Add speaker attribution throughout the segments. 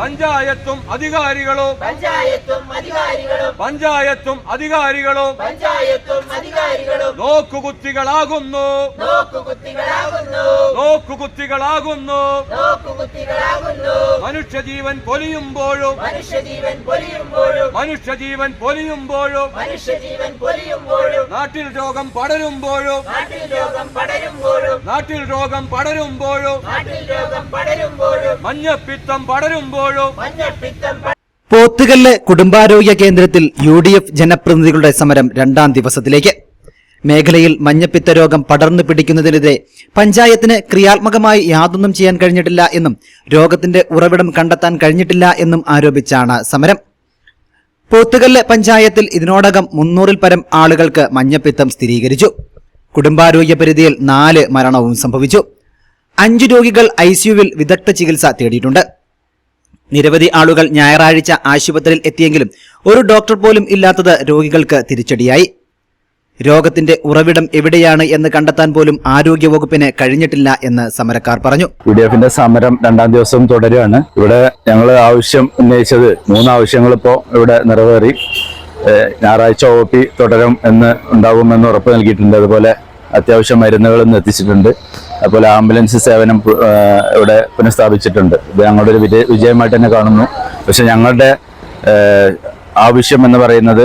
Speaker 1: പഞ്ചായത്തും അധികാരികളോ
Speaker 2: പഞ്ചായത്തും അധികാരികളും
Speaker 1: പഞ്ചായത്തും അധികാരികളോ
Speaker 2: പഞ്ചായത്തും അധികാരികളും
Speaker 1: നോക്കുകുത്തികളാകുന്നു.
Speaker 2: നോക്കുകുത്തികളാകുന്നു.
Speaker 1: നോക്കുകുത്തികളാകുന്നു.
Speaker 2: നോക്കുകുത്തികളാകുന്നു.
Speaker 1: മനുഷ്യജീവൻ പൊലിയുമ്പോഴും
Speaker 2: മനുഷ്യജീവൻ പൊലിയുമ്പോഴും
Speaker 1: മനുഷ്യജീവൻ പൊലിയുമ്പോഴും
Speaker 2: മനുഷ്യജീവൻ പൊലിയുമ്പോഴും
Speaker 1: നാട്ടിൽ രോഗം പടരുമ്പോഴും
Speaker 2: നാട്ടിൽ രോഗം പടരുമ്പോഴും
Speaker 1: നാട്ടിൽ രോഗം പടരുമ്പോഴും
Speaker 2: നാട്ടിൽ രോഗം പടരുമ്പോഴും
Speaker 1: മഞ്ഞപ്പിത്തം പടരുമ്പോഴും
Speaker 3: പോത്തുകല്ല് കുടുംബാരോഗ്യ കേന്ദ്രത്തിൽ യു ഡി എഫ് ജനപ്രതിനിധികളുടെ സമരം രണ്ടാം ദിവസത്തിലേക്ക്. മേഖലയിൽ മഞ്ഞപ്പിത്ത രോഗം പടർന്നു പിടിക്കുന്നതിനെതിരെ പഞ്ചായത്തിന് ക്രിയാത്മകമായി യാതൊന്നും ചെയ്യാൻ കഴിഞ്ഞിട്ടില്ല എന്നും രോഗത്തിന്റെ ഉറവിടം കണ്ടെത്താൻ കഴിഞ്ഞിട്ടില്ല എന്നും ആരോപിച്ചാണ് സമരം. പോത്തുകല്ല് പഞ്ചായത്തിൽ ഇതിനോടകം മുന്നൂറിൽ പരം ആളുകൾക്ക് മഞ്ഞപ്പിത്തം സ്ഥിരീകരിച്ചു. കുടുംബാരോഗ്യ പരിധിയിൽ നാല് മരണവും സംഭവിച്ചു. അഞ്ചു രോഗികൾ ഐസിയുവിൽ വിദഗ്ധ ചികിത്സ തേടിയിട്ടുണ്ട്. നിരവധി ആളുകൾ ഞായറാഴ്ച ആശുപത്രിയിൽ എത്തിയെങ്കിലും ഒരു ഡോക്ടർ പോലും ഇല്ലാത്തത് രോഗികൾക്ക് തിരിച്ചടിയായി. രോഗത്തിന്റെ ഉറവിടം എവിടെയാണ് എന്ന് കണ്ടെത്താൻ പോലും ആരോഗ്യവകുപ്പിന് കഴിഞ്ഞിട്ടില്ല എന്ന് സമരക്കാർ പറഞ്ഞു.
Speaker 4: യു ഡി എഫിന്റെ സമരം രണ്ടാം ദിവസം തുടരുകയാണ്. ഇവിടെ ഞങ്ങൾ ആവശ്യം ഉന്നയിച്ചത് മൂന്ന് ആവശ്യങ്ങൾ ഇവിടെ നിറവേറി. ഞായറാഴ്ച ഒ പി തുടരും എന്ന് ഉണ്ടാകുമെന്ന് ഉറപ്പ് നൽകിയിട്ടുണ്ട്. അതുപോലെ അത്യാവശ്യം മരുന്നുകളും എത്തിച്ചിട്ടുണ്ട്. അതുപോലെ ആംബുലൻസ് സേവനം ഇവിടെ പുനഃസ്ഥാപിച്ചിട്ടുണ്ട്. ഇത് ഞങ്ങളുടെ ഒരു വിജയ വിജയമായിട്ട് തന്നെ കാണുന്നു. പക്ഷെ ഞങ്ങളുടെ ആവശ്യം എന്ന് പറയുന്നത്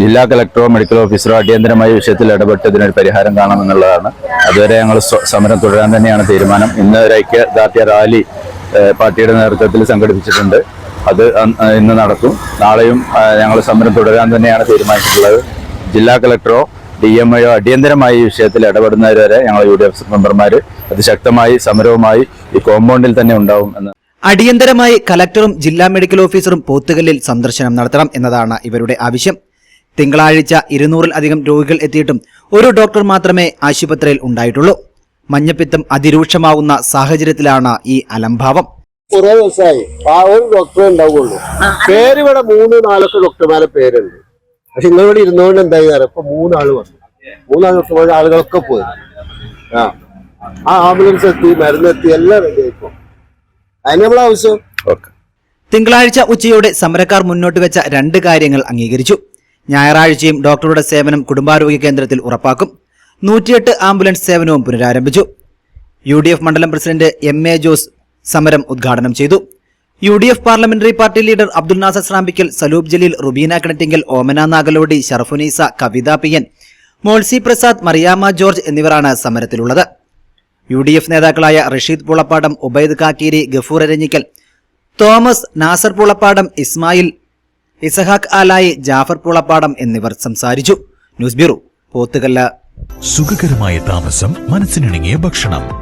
Speaker 4: ജില്ലാ കളക്ടറോ മെഡിക്കൽ ഓഫീസറോ അടിയന്തരമായ വിഷയത്തിൽ ഇടപെട്ട് ഇതിനൊരു പരിഹാരം കാണാമെന്നുള്ളതാണ് അതുവരെ ഞങ്ങൾ സമരം തുടരാൻ തന്നെയാണ് തീരുമാനം. ഇന്ന് ഒരു ഐക്യദാർഢ്യ റാലി പാർട്ടിയുടെ നേതൃത്വത്തിൽ സംഘടിപ്പിച്ചിട്ടുണ്ട്. അത് ഇന്ന് നടക്കും. നാളെയും ഞങ്ങൾ സമരം തുടരാൻ തന്നെയാണ് തീരുമാനിച്ചിട്ടുള്ളത്. ജില്ലാ കളക്ടറോ ഡി എം ഐയോ അടിയന്തരമായി ഈ വിഷയത്തിൽ ഇടപെടുന്നവരെ ഞങ്ങൾ യു ഡി എഫ് മെമ്പർമാർ അതിശക്തമായി സമരവുമായി ഈ കോമ്പൗണ്ടിൽ തന്നെ ഉണ്ടാവും എന്ന്
Speaker 3: അടിയന്തരമായി കലക്ടറും ജില്ലാ മെഡിക്കൽ ഓഫീസറും പോത്തുകല്ലിൽ സന്ദർശനം നടത്തണം എന്നതാണ് ഇവരുടെ ആവശ്യം. തിങ്കളാഴ്ച ഇരുന്നൂറിൽ അധികം രോഗികൾ എത്തിയിട്ടും ഒരു ഡോക്ടർ മാത്രമേ ആശുപത്രിയിൽ ഉണ്ടായിട്ടുള്ളൂ. മഞ്ഞപ്പിത്തം അതിരൂക്ഷമാവുന്ന സാഹചര്യത്തിലാണ് ഈ അലംഭാവം.
Speaker 5: കുറെ ദിവസമായി. ആ ഒരു ഡോക്ടറെ ഉണ്ടാവുള്ളൂ. പേര് ഇവിടെ മൂന്ന് നാലൊക്കെ ഡോക്ടർമാരെ പേരുണ്ട്. പക്ഷെ നിങ്ങളിവിടെ ഇരുന്നുകൊണ്ട് എന്തായി അറിയാം? ഇപ്പൊ മൂന്നാൾ വന്നു. മൂന്നാൾ വന്നപ്പോൾ ആളുകളൊക്കെ പോയി. ആ. ആ ആംബുലൻസ് എത്തി മരുന്നെത്തി എല്ലാം റെഡി അതിന് നമ്മളെ ആവശ്യം?
Speaker 3: തിങ്കളാഴ്ച ഉച്ചയോടെ സമരക്കാർ മുന്നോട്ട് വെച്ച രണ്ട് കാര്യങ്ങൾ അംഗീകരിച്ചു. ഞായറാഴ്ചയും ഡോക്ടറുടെ സേവനം കുടുംബാരോഗ്യ കേന്ദ്രത്തിൽ ഉറപ്പാക്കും. നൂറ്റിയെട്ട് ആംബുലൻസ് സേവനവും പുനരാരംഭിച്ചു. യു മണ്ഡലം പ്രസിഡന്റ് എം എ ജോസ് സമരം ഉദ്ഘാടനം ചെയ്തു. U D F parliamentary party leader Abdul Nasar Srampikkal Salub Jaleel Rubeena Kinattinkal Omana Nagalodi Sharafunnisa Kavitha Piyan Molsi Prasad Mariyama George എന്നിവരാണ് സമരത്തിലുള്ളത്. യു ഡി എഫ് നേതാക്കളായ റഷീദ് പുളപ്പാടം ഉബൈദ് കാക്കീരി ഗഫൂർ അരഞ്ഞിക്കൽ തോമസ് നാസർ പുളപ്പാടം ഇസ്മായിൽ ഇസഹാഖ് ആലായി ജാഫർ പുളപ്പാടം എന്നിവർ സംസാരിച്ചു. News bureau Pothukallu.
Speaker 6: സുഖകരമായ താമസം മനസ്സിനിണങ്ങിയ ഭക്ഷണം.